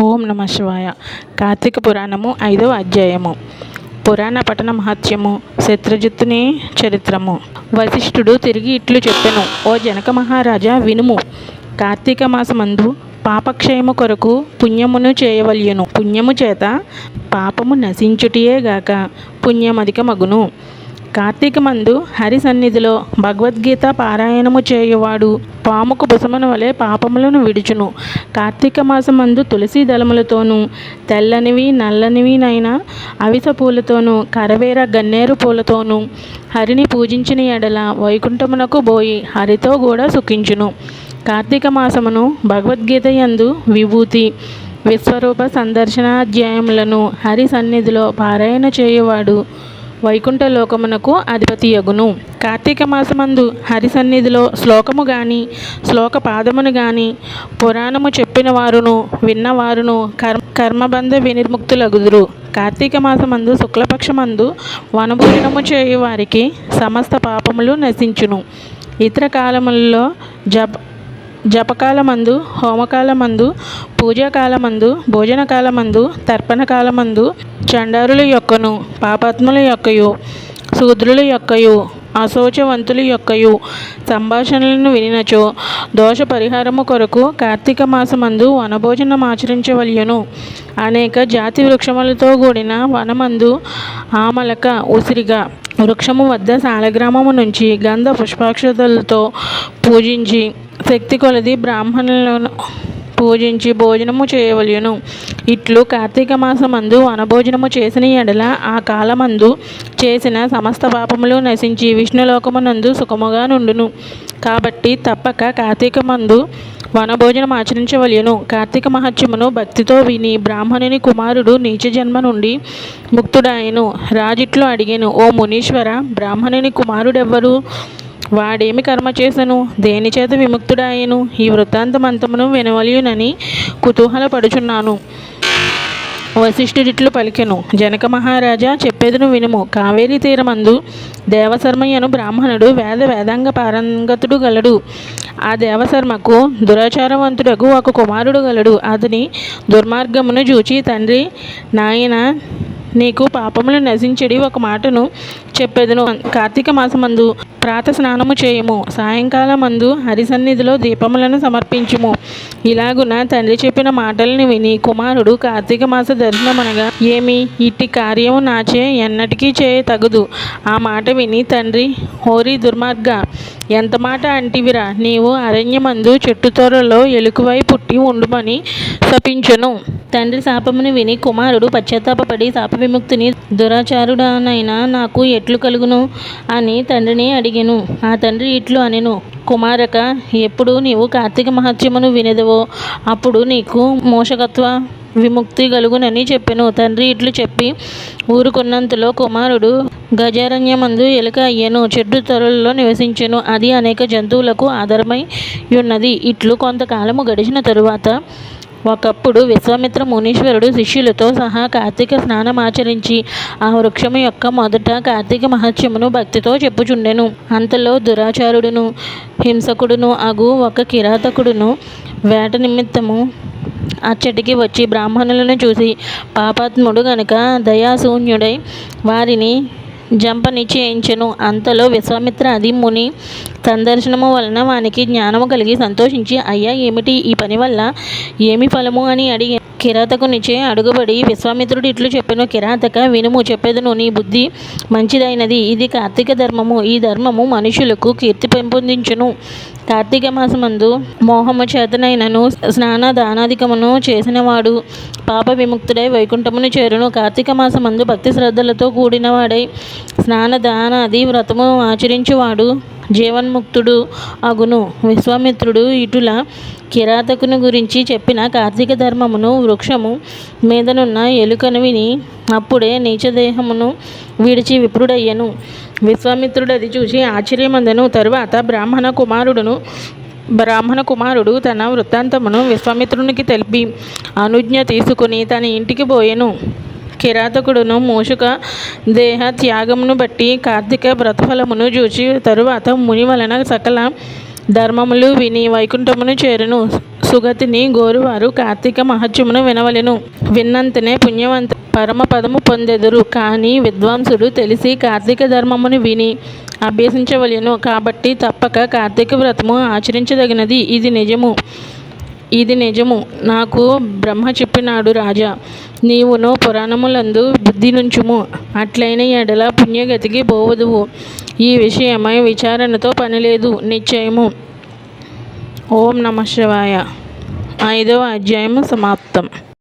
ఓం నమ శివాయ. కార్తీక పురాణము ఐదవ అధ్యాయము. పురాణ పఠన మహత్యము శత్రుజిత్తుని చరిత్రము. వశిష్ఠుడు తిరిగి ఇట్లు చెప్పెను ఓ జనక మహారాజా వినుము. కార్తీక మాసమందు పాపక్షయము కొరకు పుణ్యమును చేయవలయును. పుణ్యము చేత పాపము నశించుటియే గాక పుణ్యమధికమగును. కార్తీక మందు హరి సన్నిధిలో భగవద్గీత పారాయణము చేయువాడు పాముకు బుసమన వలె పాపములను విడుచును. కార్తీక మాసమందు తులసి దళములతోనూ తెల్లనివి నల్లనివినైన అవిస పూలతోనూ కరవేర గన్నేరు పూలతోనూ హరిని పూజించిన ఎడల వైకుంఠమునకు పోయి హరితో కూడా సుఖించును. కార్తీక మాసమును భగవద్గీత యందు విభూతి విశ్వరూప సందర్శనాధ్యాయములను హరి సన్నిధిలో పారాయణ చేయువాడు వైకుంఠ లోకమునకు అధిపతి యగును. కార్తీక మాసమందు హరి సన్నిధిలో శ్లోకము గాని శ్లోక పాదమును గాని పురాణము చెప్పిన వారును విన్నవారును కర్మ కర్మబంధ వినిర్ముక్తులగుదురు. కార్తీక మాసమందు శుక్లపక్షమందు వనభోజనము చేయు వారికి సమస్త పాపములు నశించును. ఇతర కాలములలో జప జపకాలమందు హోమకాలమందు పూజాకాలమందు భోజనకాలమందు తర్పణ కాలమందు చండారుల యొక్కను పాపాత్ముల యొక్కయు శూద్రుల యొక్కయు అశోచవంతుల యొక్కయు. సంభాషణలను వినినచో. దోష పరిహారము కొరకు కార్తీక మాసమందు వనభోజనం ఆచరించవలయును అనేక జాతి వృక్షములతో కూడిన వనమందు ఆమలక ఉసిరిగా వృక్షము వద్ద సాలగ్రామము నుంచి గంధ పుష్పాక్షతలతో పూజించి శక్తి కొలది బ్రాహ్మణులను పూజించి భోజనము చేయవలెను. ఇట్లు కార్తీక మాసమందు వనభోజనము చేసిన ఎడల ఆ కాలమందు చేసిన సమస్త పాపములు నశించి విష్ణులోకమునందు సుఖముగా నుండును. కాబట్టి తప్పక కార్తీక మందు వనభోజనం ఆచరించవలెను. కార్తీక మహత్యమును భక్తితో విని బ్రాహ్మణుని కుమారుడు నీచ జన్మ నుండి ముక్తుడాయను రాజిట్లు అడిగాను ఓ మునీశ్వర బ్రాహ్మణుని కుమారుడెవ్వరు? వాడేమి కర్మ చేసెను? దేని చేత విముక్తుడాయను ఈ వృత్తాంతమంతమును వినవలయునని కుతూహలపడుచున్నాను. వశిష్ఠుడిట్లు పలికెను జనక మహారాజా చెప్పేదను వినుము. కావేరీ తీరమందు దేవశర్మయ్యను బ్రాహ్మణుడు వేద వేదాంగ పారంగతుడు గలడు. ఆ దేవశర్మకు దురాచారవంతుడకు ఒక కుమారుడు గలడు. అతని దుర్మార్గమును చూచి తండ్రి నాయన నీకు పాపములు నశించడి ఒక మాటను చెప్పెదను. కార్తీక మాసమందు ప్రాత స్నానము చేయము. సాయంకాలమందు హరిసన్నిధిలో దీపములను సమర్పించుము. ఇలాగున తండ్రి చెప్పిన మాటలను విని కుమారుడు కార్తీక మాస దర్శనమనగా ఏమి? ఇట్టి కార్యము నాచే ఎన్నటికీ చేయ తగదు. ఆ మాట విని తండ్రి హోరి దుర్మార్గ ఎంత మాట అంటివిరా? నీవు అరణ్యమందు చెట్టు తొరలో ఎలుకవై పుట్టి ఉండుమని శపించను. తండ్రి శాపమును విని కుమారుడు పశ్చాత్తాపపడి శాప విముక్తిని దురాచారుడనైనా నాకు ఎట్లు కలుగును అని తండ్రిని అడిగెను. ఆ తండ్రి ఇట్లు అనెను కుమారక ఎప్పుడు నీవు కార్తీక మహత్యమును వినదువో అప్పుడు నీకు మోషకత్వ విముక్తి కలుగునని చెప్పెను. తండ్రి ఇట్లు చెప్పి ఊరుకున్నంతలో కుమారుడు గజారణ్యమందు ఎలుక అయ్యను చెట్టు తొరలలో నివసించెను. అది అనేక జంతువులకు ఆధారమై ఉన్నది. ఇట్లు కొంతకాలము గడిచిన తరువాత ఒకప్పుడు విశ్వామిత్ర మునీశ్వరుడు శిష్యులతో సహా కార్తీక స్నానం ఆచరించి ఆ వృక్షము యొక్క మొదట కార్తీక మహత్యమును భక్తితో చెప్పుచుండెను. అంతలో దురాచారుడును హింసకుడును అగు ఒక కిరాతకుడును వేట నిమిత్తము అచ్చటికి వచ్చి బ్రాహ్మణులను చూసి పాపాత్ముడు గనుక దయాశూన్యుడై వారిని జంప నిశ్చయించెను అంతలో విశ్వామిత్ర అది ముని సందర్శనము వలన వానికి జ్ఞానము కలిగి సంతోషించి అయ్యా ఏమిటి ఈ పని వల్ల? ఏమి ఫలము? అని అడిగి కిరాతకునిచే అడుగుబడి విశ్వామిత్రుడు ఇట్లు చెప్పిన కిరాతక వినుము చెప్పేదను నీ బుద్ధి మంచిదైనది. ఇది కార్తీక ధర్మము. ఈ ధర్మము మనుషులకు కీర్తి పెంపొందించును. కార్తీక మాసమందు మోహము చేతనైనను స్నాన దానాధికమును చేసినవాడు పాప విముక్తుడై వైకుంఠమును చేరును. కార్తీక మాసమందు భక్తి శ్రద్ధలతో కూడినవాడై స్నాన దానాది వ్రతము ఆచరించువాడు. జీవన్ముక్తుడు అగును. విశ్వామిత్రుడు ఇటుల కిరాతకుని గురించి చెప్పిన కార్తీక ధర్మమును వృక్షము మీదనున్న ఎలుకను విని అప్పుడే నీచదేహమును విడిచి విప్రుడయ్యను. విశ్వామిత్రుడు అది చూసి ఆశ్చర్యమందను. తరువాత బ్రాహ్మణ కుమారుడును బ్రాహ్మణ కుమారుడు తన వృత్తాంతమును విశ్వామిత్రునికి తెలిపి అనుజ్ఞ తీసుకుని తన ఇంటికి పోయెను. కిరాతకుడును మూషుక దేహ త్యాగమును బట్టి కార్తీక వ్రతఫలమును చూచి తరువాత ముని వలన సకల ధర్మములు విని వైకుంఠమును చేరును. సుగతిని గోరువారు కార్తీక మహత్యమును వినవలెను. విన్నంతనే పుణ్యవంత పరమపదము పొందెదురు. కానీ విద్వాంసుడు తెలిసి కార్తీక ధర్మమును విని అభ్యసించవలెను. కాబట్టి తప్పక కార్తీక వ్రతము ఆచరించదగినది. ఇది నిజము. ఇది నిజము. నాకు బ్రహ్మ చెప్పినాడు రాజా. నీవును పురాణములందు బుద్ధి నుంచుము అట్లైన ఎడల పుణ్యగతికి పోవదువు ఈ విషయమై విచారణతో పనిలేదు నిశ్చయము. ఓం నమ శివాయ. ఐదవ అధ్యాయము సమాప్తం.